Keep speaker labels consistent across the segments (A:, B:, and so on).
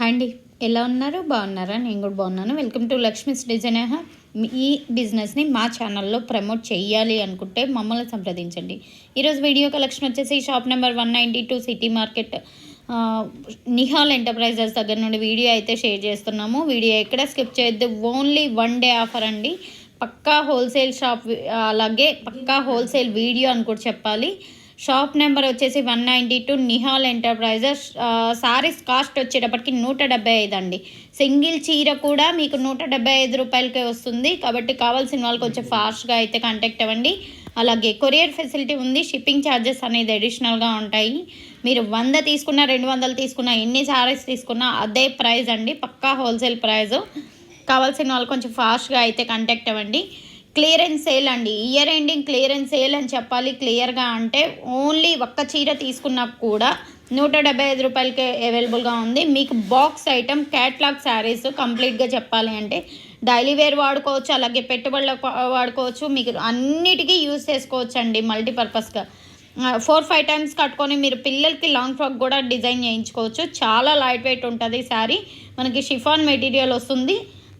A: Hi అండి. ఎలా ఉన్నారు? బాగున్నారా? నేను కూడా బాగున్నాను. వెల్కమ్ టు లక్ష్మీస్ డిజైన్ మీ- ఈ బిజినెస్ని మా ఛానల్లో ప్రమోట్ చేయాలి అనుకుంటే మమ్మల్ని సంప్రదించండి. ఈరోజు వీడియో కలెక్షన్ వచ్చేసి shop number one ninety two city market Nihal enterprises దగ్గర నుండి వీడియో అయితే షేర్ చేస్తున్నాము. వీడియో ఎక్కడ స్కిప్ చేయొద్దు. ఓన్లీ వన్ డే ఆఫర్ అండి. పక్కా హోల్సేల్ షాప్ అలాగే పక్కా హోల్సేల్ వీడియో అని కూడా చెప్పాలి. షాప్ నెంబర్ వచ్చేసి one ninety two Nihal enterprises. Saris cost వచ్చేటప్పటికి నూట డెబ్బై ఐదు అండి. సింగిల్ చీర కూడా మీకు నూట డెబ్బై ఐదు రూపాయలకే వస్తుంది. కాబట్టి కావాల్సిన వాళ్ళకి వచ్చే ఫాస్ట్గా అయితే కాంటాక్ట్ అవ్వండి. అలాగే కొరియర్ ఫెసిలిటీ ఉంది. షిప్పింగ్ ఛార్జెస్ అనేది అడిషనల్గా ఉంటాయి. మీరు వంద తీసుకున్నా రెండు వందలు తీసుకున్నా ఎన్ని సారీస్ తీసుకున్నా అదే ప్రైస్ అండి. పక్కా హోల్సేల్ ప్రైస్ కావాల్సిన వాళ్ళు కొంచెం ఫాస్ట్గా అయితే కాంటాక్ట్ అవ్వండి. క్లియరెన్స్ సేల్ అండి. ఇయర్ ఎండింగ్ క్లియరెన్స్ సేల్ అని చెప్పాలి క్లియర్గా అంటే ఓన్లీ ఒక్క చీర తీసుకున్నా కూడా నూట డెబ్బై ఐదు రూపాయలకే అవైలబుల్గా ఉంది. మీకు బాక్స్ ఐటమ్ క్యాట్లాగ్ శారీస్ కంప్లీట్గా చెప్పాలి అంటే డైలీ వేర్ వాడుకోవచ్చు అలాగే పెట్టుబడులకు వాడుకోవచ్చు. మీకు అన్నిటికీ యూస్ చేసుకోవచ్చు అండి మల్టీపర్పస్గా ఫోర్ ఫైవ్ టైమ్స్ కట్టుకొని మీరు పిల్లలకి లాంగ్ ఫ్రాక్ కూడా డిజైన్ చేయించుకోవచ్చు. చాలా లైట్ వెయిట్ ఉంటుంది శారీ. మనకి షిఫాన్ మెటీరియల్ వస్తుంది.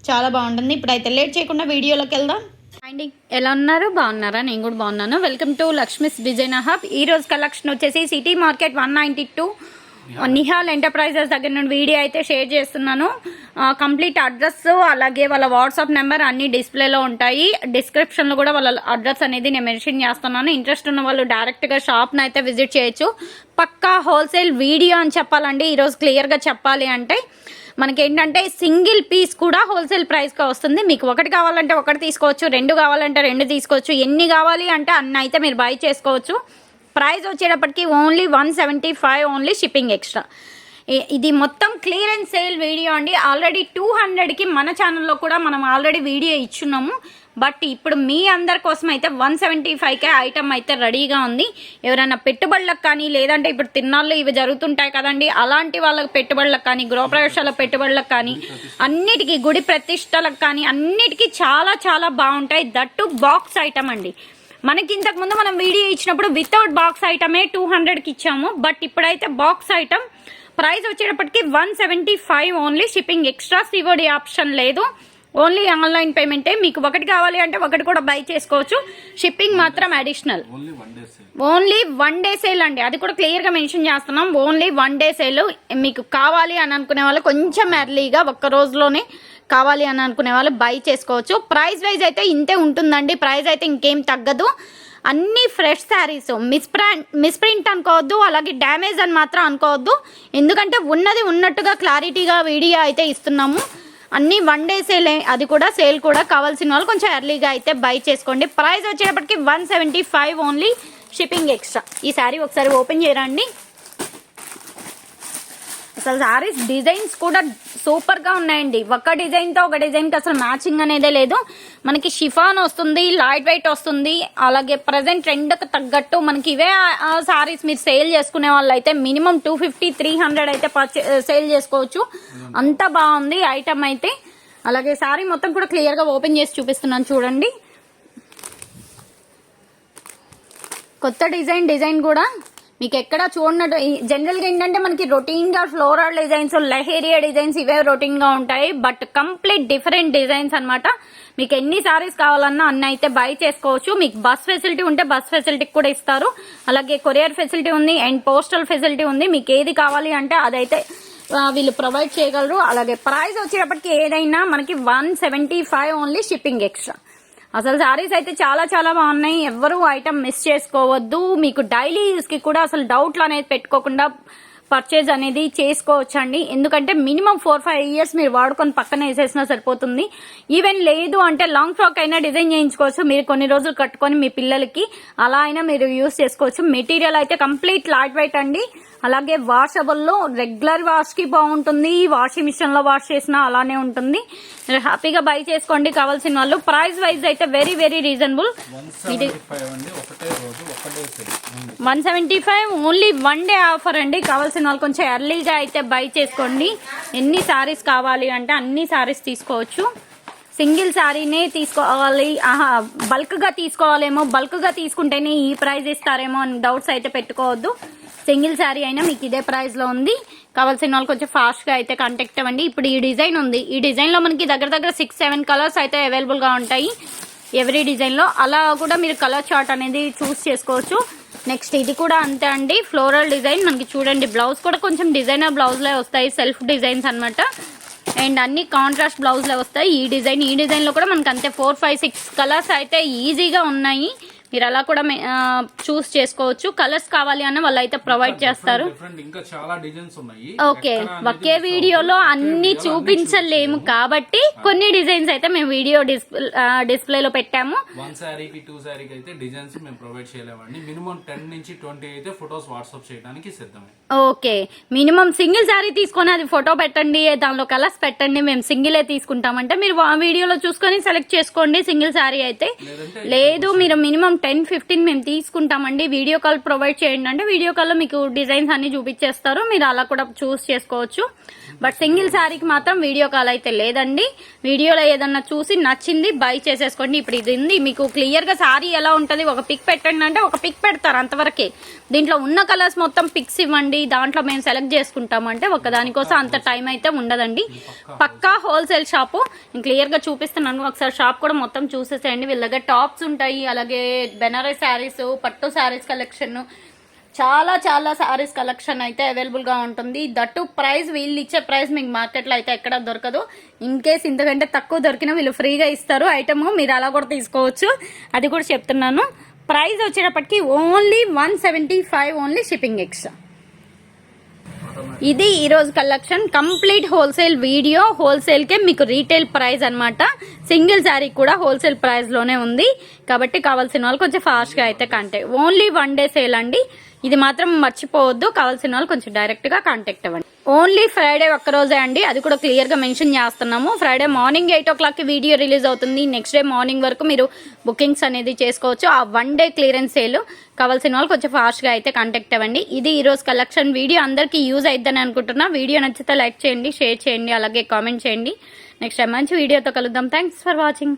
A: చాలా బాగుంటుంది. ఇప్పుడైతే లేట్ చేయకుండా వీడియోలోకి వెళ్దాం. అండి ఎలా ఉన్నారు? బాగున్నారా? నేను కూడా బాగున్నాను. Welcome to Lakshmi's design hub ఈ రోజు కలెక్షన్ వచ్చేసి city market one ninety two Nihal enterprises దగ్గర నుండి వీడియో అయితే షేర్ చేస్తున్నాను. కంప్లీట్ అడ్రస్ అలాగే వాళ్ళ వాట్సాప్ నెంబర్ అన్ని డిస్ప్లేలో ఉంటాయి. డిస్క్రిప్షన్లో కూడా వాళ్ళ అడ్రస్ అనేది నేను మెన్షన్ చేస్తున్నాను. ఇంట్రెస్ట్ ఉన్న వాళ్ళు డైరెక్ట్గా షాప్ని అయితే విజిట్ చేయొచ్చు. పక్కా హోల్సేల్ వీడియో అని చెప్పాలండి. ఈరోజు క్లియర్గా చెప్పాలి అంటే మనకి ఏంటంటే సింగిల్ పీస్ కూడా హోల్సేల్ ప్రైస్గా వస్తుంది. మీకు ఒకటి కావాలంటే ఒకటి తీసుకోవచ్చు రెండు కావాలంటే రెండు తీసుకోవచ్చు ఎన్ని కావాలి అంటే అన్ని అయితే మీరు బై చేసుకోవచ్చు. ప్రైస్ వచ్చేటప్పటికి only one seventy five only shipping extra. ఇది మొత్తం క్లియరెన్స్ సేల్ వీడియో అండి. ఆల్రెడీ టూ హండ్రెడ్కి మన ఛానల్లో కూడా మనం ఆల్రెడీ వీడియో ఇచ్చున్నాము. బట్ ఇప్పుడు మీ అందరి కోసం అయితే వన్ సెవెంటీ ఫైవ్కే ఐటమ్ అయితే రెడీగా ఉంది. ఎవరైనా పెట్టుబడులకు కానీ లేదంటే ఇప్పుడు తిన్నాళ్ళు ఇవి జరుగుతుంటాయి కదండి అలాంటి వాళ్ళకి పెట్టుబడులకు కానీ గృహప్రవేశాల పెట్టుబడులకు కానీ అన్నిటికీ గుడి ప్రతిష్టలకు కానీ అన్నిటికీ చాలా చాలా బాగుంటాయి. దట్టు బాక్స్ ఐటమ్ అండి. మనకి ఇంతకు ముందు మనం వీడియో ఇచ్చినప్పుడు వితౌట్ బాక్స్ ఐటమే టూ హండ్రెడ్కి ఇచ్చాము. బట్ ఇప్పుడైతే బాక్స్ ఐటమ్ ప్రైస్ వచ్చేటప్పటికి one seventy five only. Shipping extra COD option లేదు. ఓన్లీ ఆన్లైన్ పేమెంటే. మీకు ఒకటి కావాలి అంటే ఒకటి కూడా బై చేసుకోవచ్చు. షిప్పింగ్ మాత్రం additional.
B: Only one day sale.
A: అండి. అది కూడా క్లియర్గా మెన్షన్ చేస్తున్నాం. Only one day sale. మీకు కావాలి అని అనుకునే వాళ్ళు కొంచెం ఎర్లీగా ఒక్క రోజులోనే కావాలి అని అనుకునే వాళ్ళు బై చేసుకోవచ్చు. ప్రైస్ వైజ్ అయితే ఇంతే ఉంటుందండి. ప్రైస్ అయితే ఇంకేం తగ్గదు. అన్ని ఫ్రెష్ శారీస్. మిస్ప్రింట్ మిస్ప్రింట్ అనుకోవద్దు అలాగే డ్యామేజ్ అని మాత్రం అనుకోవద్దు. ఎందుకంటే ఉన్నది ఉన్నట్టుగా క్లారిటీగా వీడియో అయితే ఇస్తున్నాము. అన్నీ వన్ డే సేల్ అది కూడా సేల్ కూడా కావాల్సిన వాళ్ళు కొంచెం ఎర్లీగా అయితే బై చేసుకోండి. ప్రైస్ వచ్చేటప్పటికి one seventy five only shipping extra ఈ శారీ ఒకసారి ఓపెన్ చేయరండి. అసలు శారీస్ డిజైన్స్ కూడా సూపర్గా ఉన్నాయండి. ఒక డిజైన్తో ఒక డిజైన్కి అసలు మ్యాచింగ్ అనేదే లేదు. మనకి షిఫాన్ వస్తుంది లైట్ వెయిట్ వస్తుంది. అలాగే ప్రజెంట్ ట్రెండ్కి తగ్గట్టు మనకి ఇవే శారీస్ మీరు సేల్ చేసుకునే వాళ్ళు అయితే minimum two fifty three hundred అయితే సేల్ చేసుకోవచ్చు. అంత బాగుంది ఐటమ్ అయితే. అలాగే శారీ మొత్తం కూడా క్లియర్గా ఓపెన్ చేసి చూపిస్తున్నాను చూడండి. కొత్త డిజైన్ డిజైన్ కూడా మీకు ఎక్కడ చూడనట్టు జనరల్గా ఏంటంటే మనకి రొటీన్గా ఫ్లోరల్ డిజైన్స్ లహేరియా డిజైన్స్ ఇవే రొటీన్గా ఉంటాయి. బట్ కంప్లీట్ డిఫరెంట్ డిజైన్స్ అన్నమాట. మీకు ఎన్ని సారీస్ కావాలన్నా అన్న అయితే బై చేసుకోవచ్చు. మీకు బస్ ఫెసిలిటీ ఉంటే బస్ ఫెసిలిటీ కూడా ఇస్తారు. అలాగే కొరియర్ ఫెసిలిటీ ఉంది అండ్ పోస్టల్ ఫెసిలిటీ ఉంది. మీకు ఏది కావాలి అంటే అదైతే వీళ్ళు ప్రొవైడ్ చేయగలరు. అలాగే ప్రైస్ వచ్చేటప్పటికి ఏదైనా మనకి one seventy five only shipping extra అసలు శారీస్ అయితే చాలా చాలా బాగున్నాయి. ఎవ్వరూ ఐటమ్ మిస్ చేసుకోవద్దు. మీకు డైలీ యూస్కి కూడా అసలు డౌట్లు అనేది పెట్టుకోకుండా పర్చేజ్ అనేది చేసుకోవచ్చండి. ఎందుకంటే మినిమం ఫోర్ ఫైవ్ ఇయర్స్ మీరు వాడుకొని పక్కన వేసేసినా సరిపోతుంది. ఈవెన్ లేదు అంటే లాంగ్ ఫ్రాక్ అయినా డిజైన్ చేయించుకోవచ్చు. మీరు కొన్ని రోజులు కట్టుకొని మీ పిల్లలకి అలా అయినా మీరు యూస్ చేసుకోవచ్చు. మెటీరియల్ అయితే కంప్లీట్ లాట్ వెయిట్ అండి. అలాగే వాషబుల్లో రెగ్యులర్ వాష్కి బాగుంటుంది. వాషింగ్ మిషన్లో వాష్ చేసినా అలానే ఉంటుంది. మీరు హ్యాపీగా బై చేసుకోండి. కావాల్సిన వాళ్ళు ప్రైస్ వైజ్ అయితే very very reasonable.
B: Only
A: one seventy five only one day offer అండి. కావాల్సిన వాళ్ళు కొంచెం ఎర్లీగా అయితే బై చేసుకోండి. ఎన్ని సారీస్ కావాలి అంటే అన్ని సారీస్ తీసుకోవచ్చు. సింగిల్ శారీనే తీసుకోవాలి. ఆహా బల్క్గా తీసుకోవాలేమో. బల్క్గా తీసుకుంటేనే ఈ ప్రైస్ ఇస్తారేమో అని డౌట్స్ అయితే పెట్టుకోవద్దు. సింగిల్ శారీ అయినా మీకు ఇదే ప్రైస్లో ఉంది. కావాల్సిన వాళ్ళు కొంచెం ఫాస్ట్గా అయితే కాంటాక్ట్ అవ్వండి. ఇప్పుడు ఈ డిజైన్ ఉంది. ఈ డిజైన్లో మనకి దగ్గర దగ్గర సిక్స్ సెవెన్ కలర్స్ అయితే అవైలబుల్గా ఉంటాయి. ఎవరీ డిజైన్లో అలా కూడా మీరు కలర్ చార్ట్ అనేది చూస్ చేసుకోవచ్చు. నెక్స్ట్ ఇది కూడా అంతే అండి. ఫ్లోరల్ డిజైన్ మనకి చూడండి బ్లౌజ్ కూడా కొంచెం డిజైనర్ బ్లౌజ్లే వస్తాయి. సెల్ఫ్ డిజైన్స్ అనమాట అండ్ అన్ని కాంట్రాస్ట్ బ్లౌజ్లే వస్తాయి. ఈ డిజైన్ ఈ డిజైన్లో కూడా మనకి అంతే. ఫోర్ ఫైవ్ సిక్స్ కలర్స్ అయితే ఈజీగా ఉన్నాయి. మీరు అలా కూడా చూస్ చేసుకోవచ్చు. కలర్స్ కావాలి అన్న వాళ్ళు అయితే ప్రొవైడ్ చేస్తారు.
B: డిఫరెంట్ ఇంకా చాలా డిజైన్స్ ఉన్నాయి.
A: ఓకే ఒకే వీడియోలో అన్ని చూపించలేము కాబట్టి కొన్ని డిజైన్స్ అయితే మేము వీడియో డిస్ప్లేలో పెట్టాము.
B: వన్ టూ అయితే డిజైన్స్ మేము ప్రొవైడ్ చేయలేమండి. మినిమం టెన్ నుంచి ట్వంటీ అయితే ఫొటోస్ వాట్సాప్ చేయడానికి సిద్ధమే.
A: ఓకే మినిమం సింగిల్ శారీ తీసుకొని అది ఫోటో పెట్టండి దానిలో కలర్స్ పెట్టండి మేము సింగిలే తీసుకుంటామంటే మీరు వీడియోలో చూసుకొని సెలెక్ట్ చేసుకోండి సింగిల్ శారీ అయితే. లేదు మీరు మినిమం టెన్ ఫిఫ్టీన్ మేము తీసుకుంటామండి. వీడియో కాల్ ప్రొవైడ్ చేయండి అంటే వీడియో కాల్లో మీకు డిజైన్స్ అన్ని చూపించేస్తారు. మీరు అలా కూడా చూస్ చేసుకోవచ్చు. బట్ సింగిల్ శారీకి మాత్రం వీడియో కాల్ అయితే లేదండి. వీడియోలో ఏదన్నా చూసి నచ్చింది బై చేసేసుకోండి. ఇప్పుడు ఇది ఉంది. మీకు క్లియర్గా శారీ ఎలా ఉంటుంది? ఒక పిక్ పెట్టండి అంటే ఒక పిక్ పెడతారు అంతవరకే. దీంట్లో ఉన్న కలర్స్ మొత్తం పిక్స్ ఇవ్వండి. దాంట్లో మేము సెలెక్ట్ చేసుకుంటామంటే ఒక దానికోసం అంత టైం అయితే ఉండదండి. పక్కా హోల్సేల్ షాపు నేను క్లియర్గా చూపిస్తున్నాను. ఒకసారి షాప్ కూడా మొత్తం చూసేసేయండి. వీళ్ళ దగ్గర టాప్స్ ఉంటాయి. అలాగే బెనారస్ శారీస్ పట్టు శారీస్ కలెక్షన్ చాలా చాలా సారీస్ కలెక్షన్ అయితే అవైలబుల్గా ఉంటుంది. దట్టు ప్రైస్ వీళ్ళు ఇచ్చే ప్రైస్ మీకు మార్కెట్లో అయితే ఎక్కడ దొరకదు. ఇన్ కేస్ ఇంతకంటే తక్కువ దొరికినా వీళ్ళు ఫ్రీగా ఇస్తారు. ఐటమ్ మీరు అలా కూడా తీసుకోవచ్చు. అది కూడా చెప్తున్నాను. ప్రైస్ వచ్చేటప్పటికి only one seventy five only shipping extra ఇది ఈరోజు కలెక్షన్. Complete wholesale video. హోల్సేల్కే మీకు రీటైల్ ప్రైస్ అన్నమాట. సింగిల్ శారీ కూడా హోల్సేల్ ప్రైస్లోనే ఉంది. కాబట్టి కావాల్సిన వాళ్ళు కొంచెం ఫాస్ట్గా అయితే contact only one day sale అండి. ఇది మాత్రం మర్చిపోవద్దు. కావాల్సిన వాళ్ళు కొంచెం డైరెక్ట్గా కాంటాక్ట్ అవ్వండి. ఓన్లీ ఫ్రైడే ఒక్క రోజే అండి. అది కూడా క్లియర్గా మెన్షన్ చేస్తున్నాము. ఫ్రైడే మార్నింగ్ ఎయిట్ ఓ క్లాక్కి వీడియో రిలీజ్ అవుతుంది. నెక్స్ట్ డే మార్నింగ్ వరకు మీరు బుకింగ్స్ అనేది చేసుకోవచ్చు. ఆ వన్ డే క్లియరెన్స్ సేల్ కావాల్సిన వాళ్ళు కొంచెం ఫాస్ట్గా అయితే కాంటాక్ట్ అవ్వండి. ఇది ఈరోజు కలెక్షన్ వీడియో. అందరికీ యూజ్ అయిద్దని అనుకుంటున్నా. వీడియో నచ్చితే లైక్ చేయండి షేర్ చేయండి అలాగే కామెంట్ చేయండి. నెక్స్ట్ టైం మంచి వీడియోతో కలుద్దాం. Thanks for watching